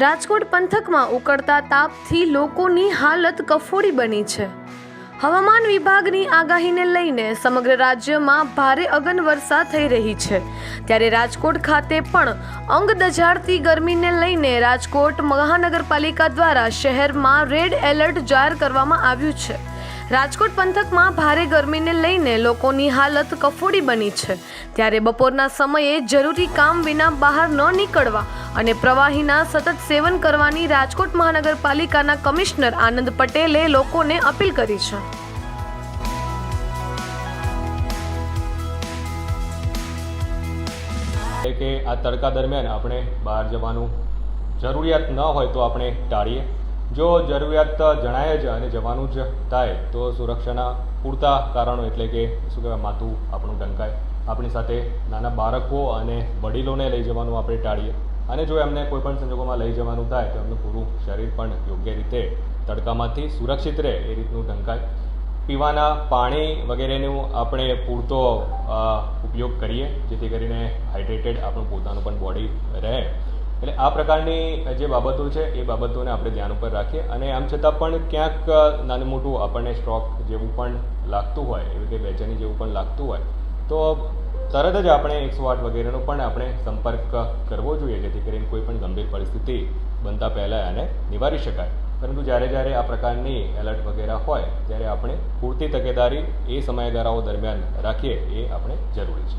રાજકોટ પંથકમાં ઉકળતા તાપથી લોકોની હાલત કફોડી બની છે. હવામાન વિભાગની આગાહીને લઈને સમગ્ર રાજ્યમાં ભારે અગન વર્ષા થઈ રહી છે. ત્યારે રાજકોટ ખાતે પણ અંગ દજાડતી ગરમીને લઈને રાજકોટ મહાનગરપાલિકા દ્વારા શહેરમાં રેડ એલર્ટ જાહેર કરવામાં આવ્યું છે. રાજકોટ પંથકમાં ભારે ગરમીને લઈને લોકોની હાલત કફોડી બની છે. ત્યારે બપોરના સમયે જરૂરી કામ વિના બહાર ન નીકળવા અને પ્રવાહીના સતત સેવન કરવાની રાજકોટ મહાનગરપાલિકાના કમિશનર આનંદ પટેલે લોકોને અપીલ કરી છે. કે આ તડકા દરમિયાન આપણે બહાર જવાનું જરૂરિયાત ન હોય તો આપણે ટાળીએ. જો જરૂરિયાત જણાય જ અને જવાનું જ થાય તો સુરક્ષાના પૂરતા કારણો એટલે કે શું કહેવાય, માથું આપણું ઢંકાય. આપણી સાથે નાના બાળકો અને વડીલોને લઈ જવાનું આપણે ટાળીએ. અને જો એમને કોઈ પણ સંજોગોમાં લઈ જવાનું થાય તો એમનું પૂરું શરીર પણ યોગ્ય રીતે તડકામાંથી સુરક્ષિત રહે એ રીતનું ઢંકાય. પીવાના પાણી વગેરેનું આપણે પૂરતો ઉપયોગ કરીએ, જેથી કરીને હાઇડ્રેટેડ આપણું પોતાનું પણ બોડી રહે. એટલે આ પ્રકારની જે બાબતો છે એ બાબતોને આપણે ધ્યાન ઉપર રાખીએ અને આમ છતાં પણ ક્યાંક નાનું મોટું આપણને સ્ટ્રોક જેવું પણ લાગતું હોય, એવી કે બેચેની જેવું પણ લાગતું હોય, તો તરત જ આપણે એકસો આઠ વગેરેનો પણ આપણે સંપર્ક કરવો જોઈએ, જેથી કરીને કોઈ પણ ગંભીર પરિસ્થિતિ બનતા પહેલાં એને નિવારી શકાય. પરંતુ જ્યારે જ્યારે આ પ્રકારની એલર્ટ વગેરે હોય, ત્યારે આપણે પૂરતી તકેદારી એ સમયગાળાઓ દરમિયાન રાખીએ, એ આપણે જરૂરી છે.